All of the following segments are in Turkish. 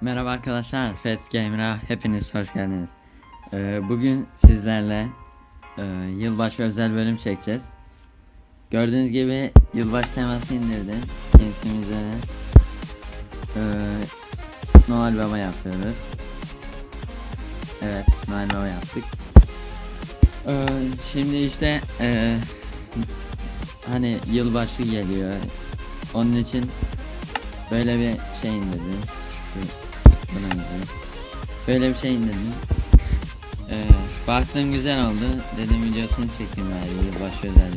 Merhaba arkadaşlar, Fast Gamer'a hepiniz hoş geldiniz. Ee, bugün sizlerle e, yılbaşı özel bölüm çekeceğiz. Gördüğünüz gibi yılbaşı teması indirdim. Skins'imizde de e, Noel Baba yapıyoruz. Evet, Noel Baba yaptık. Ee, şimdi işte e, hani yılbaşı geliyor. Onun için böyle bir şey indirdim. Şu buna gidiyoruz. Böyle bir şey indirdim. Ee, baktım güzel oldu. Dedim videosunu çekeyim bari yılbaşı özel.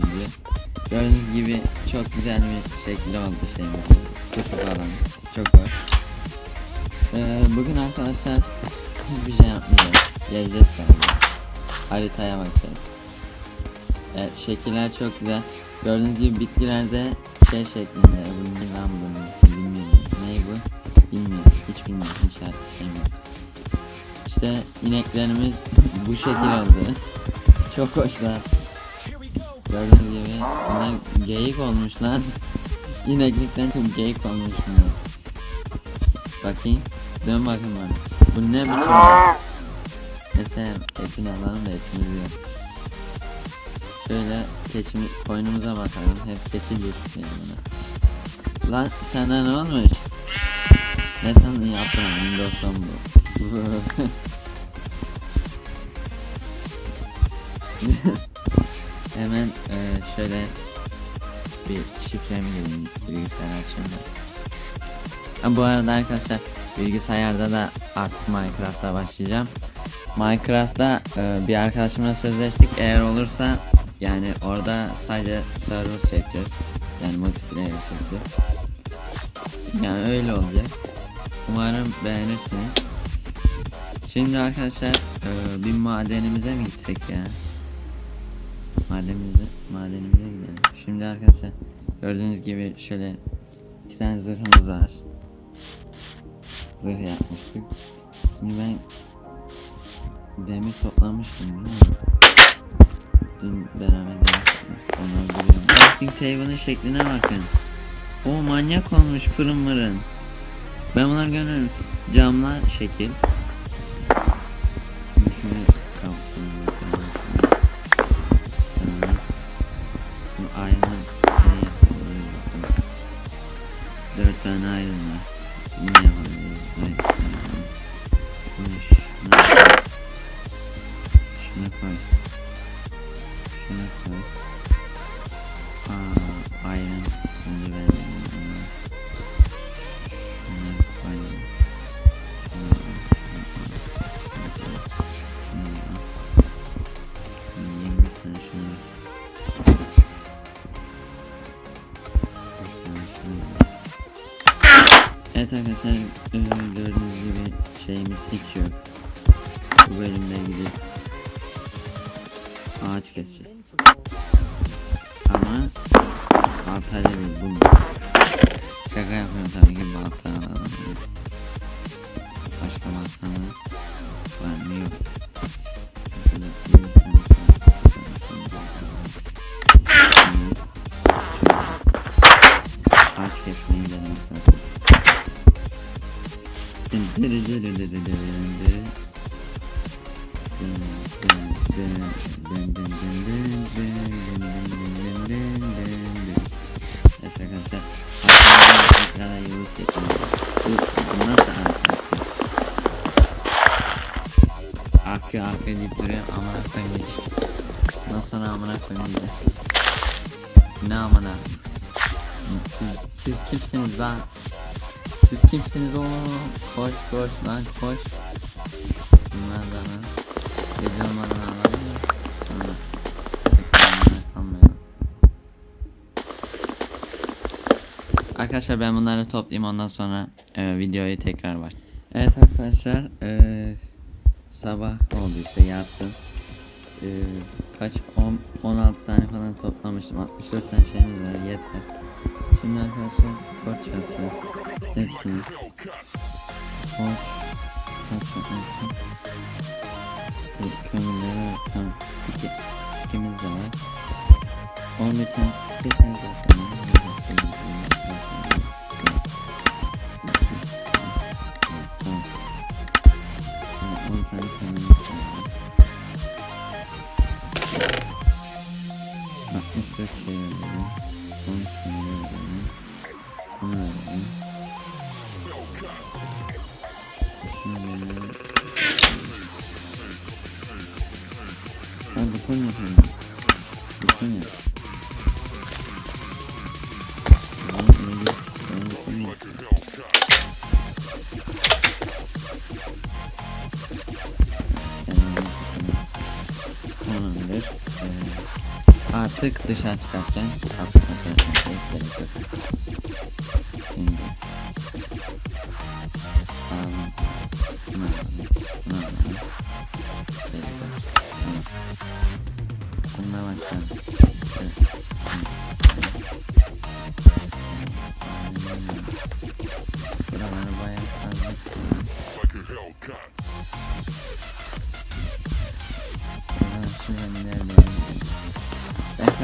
Gördüğünüz gibi çok güzel bir şekilde oldu şeyimiz. Kutu falan. Çok hoş. Ee, bugün arkadaşlar hiçbir şey yapmayacağız. Gezeceğiz sadece. Haritaya bakacağız. Evet şekiller çok güzel. Gördüğünüz gibi bitkilerde şey şeklinde. Bu ne lan bunun Bilmiyorum. Bilmiyorum. İşte ineklerimiz bu şekil oldu. Çok hoşlar. Gördüğünüz gibi bunlar geyik olmuş lan. İneklikten çok geyik olmuş bunlar. Bakayım. Dön bakayım bana. Bu ne biçim? Mesela etini alalım da etimiz yok. Şöyle keçimi, koynumuza bakalım. Hep keçi gözüküyor bana. Lan sana ne olmuş? Ne sandın yaptın Windows 10 bu. Hemen e, şöyle bir şifremi gireyim bilgisayar açayım da. Ha, bu arada arkadaşlar bilgisayarda da artık Minecraft'a başlayacağım. Minecraft'ta e, bir arkadaşımla sözleştik. Eğer olursa yani orada sadece server çekeceğiz. Yani multiplayer çekeceğiz. Yani öyle olacak. Umarım beğenirsiniz. Şimdi arkadaşlar e, bir madenimize mi gitsek ya? Madenimize, madenimize gidelim. Şimdi arkadaşlar gördüğünüz gibi şöyle iki tane zırhımız var. Zırh yapmıştık. Şimdi ben demir toplamıştım değil mi? Dün beraber demir toplamıştık. Onları biliyorum. Crafting table'ın şekline bakın. O manyak olmuş fırın mırın. Ben bunları görüyorum. Camlar şekil. Dört tane ayrım var. Ne yapalım? Evet arkadaşlar gördüğünüz gibi şeyimiz hiç yok. Bu bölümde gidip ağaç keseceğiz. Ama baltayla değil bu. Şaka yapıyorum tabii ki balta alalım. Başka baltanız var mı yok. Evet arkadaşlar ekrana yıldız çekmiyor. Bu, nasıl arka? Akıyor akıyor deyip duruyor amına koyayım hiç. Sonra amına koyayım diyeceğim. Ne amına? Siz, siz kimsiniz lan? Siz kimsiniz oğlum? Koş koş lan koş. Bunlar da lan. Gece olmadan alalım da sonra tekrar kalmayalım. Arkadaşlar ben bunları toplayayım ondan sonra e, videoyu tekrar baş. Evet arkadaşlar e, sabah oldu işte yattım. E, kaç 10 16 tane falan toplamıştım. 64 tane şeyimiz var yeter. Şimdi arkadaşlar torç yapacağız. Hepsini. Torç. Torç yapacağız. Evet, kömürleri var. Tamam. Sticky. Sticky'miz de var. 11 tane stick deseniz zaten. Tamam. Tamam. 10 tane kömürümüz var. 64 şey var. 10 tane verelim. Bunu verelim. Şunu verelim. Ha buton yapalım. Buton artık dışarı çıkarken kapı fotoğrafını gerek yok. Şimdi alalım. Bunu alalım. Bunu alalım. Gerek yok. Tamam. Bununla başlayalım. Evet. Buraları bayağı fazla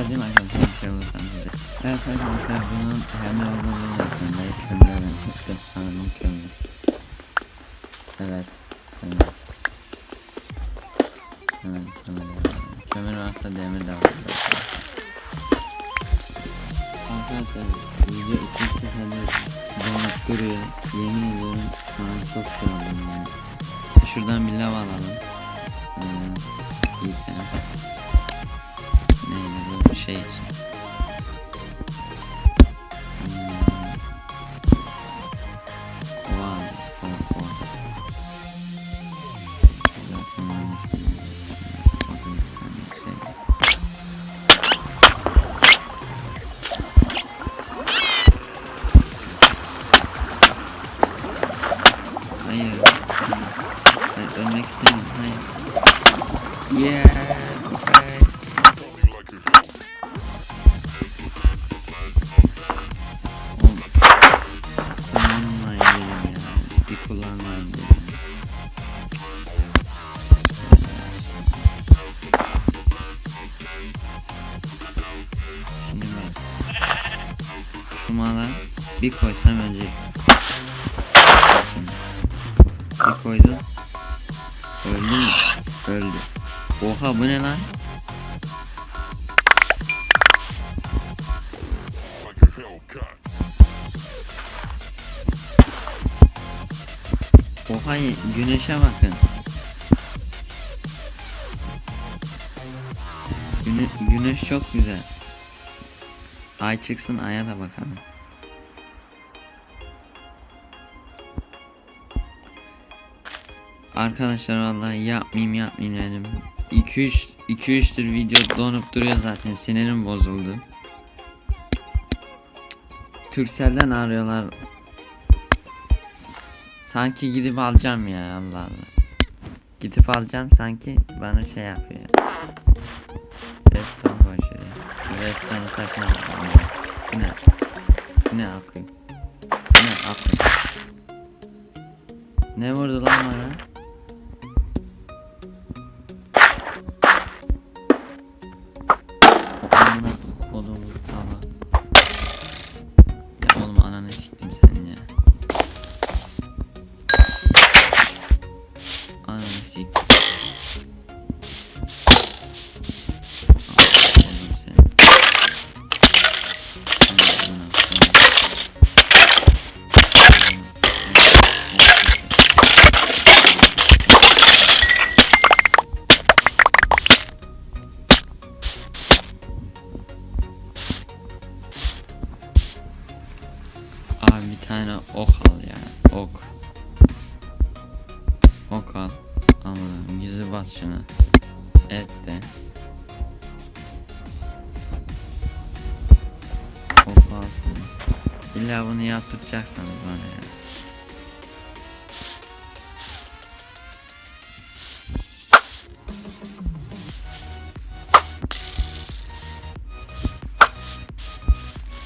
Ben kazayım arkadaşlar. şey bulursam size. Evet arkadaşlar bunun hemen uzunluğunu yapıyorum. Kömürlerin çok sanırım kömür. Evet. Kömür. Kömür yapalım. Kömür varsa demir de var. Arkadaşlar video iki seferde donup duruyor. Yemin ediyorum şu an çok yoruldum yani. Şuradan bir lav alalım. Ee, iyi tane. Shades. Bir koysam ölecek. Bir koydum. Öldü mü? Öldü. Oha bu ne lan? Oha güneşe bakın. Güne güneş çok güzel. Ay çıksın aya da bakalım. Arkadaşlar vallahi yapmayayım yapmayayım dedim. 2-3 2-3'tür video donup duruyor zaten sinirim bozuldu. Turkcell'den arıyorlar. Sanki gidip alacağım ya Allah Allah. Gidip alacağım sanki bana şey yapıyor. Restoran taşına bakalım. Bu ne? Ne akıyor? Ne akıyor? Ne vurdu lan bana? Et de. İlla bunu yaptıracaksanız bana ya.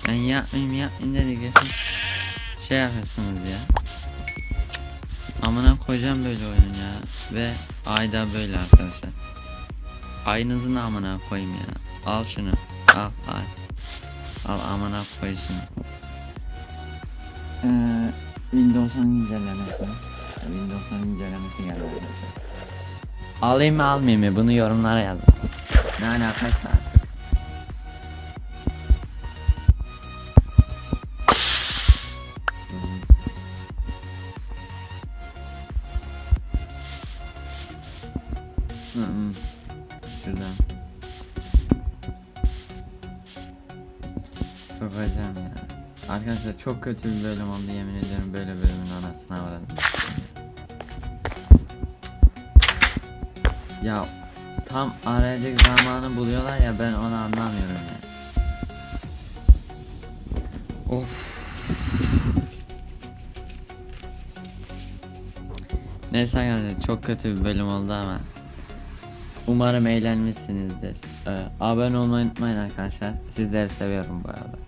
Ben yapmayayım yapmayayım dedikçe şey yapıyorsunuz ya. Amına koyacağım böyle oyun ya. Ve ayda böyle arkadaşlar. Aynınızın amına koyayım ya. Al şunu. Al al. Al amına koy şunu. Ee, Windows 10 güncellemesi. Windows 10 güncellemesi geldi. Alayım mı almayayım mı bunu yorumlara yazın. Ne alakaysa artık. Sokacağım ya. Arkadaşlar çok kötü bir bölüm oldu yemin ediyorum böyle bölümün anasını avradım. Ya tam arayacak zamanı buluyorlar ya ben onu anlamıyorum ya. Of. Neyse arkadaşlar çok kötü bir bölüm oldu ama Umarım eğlenmişsinizdir. Ee, abone olmayı unutmayın arkadaşlar. Sizleri seviyorum bu arada.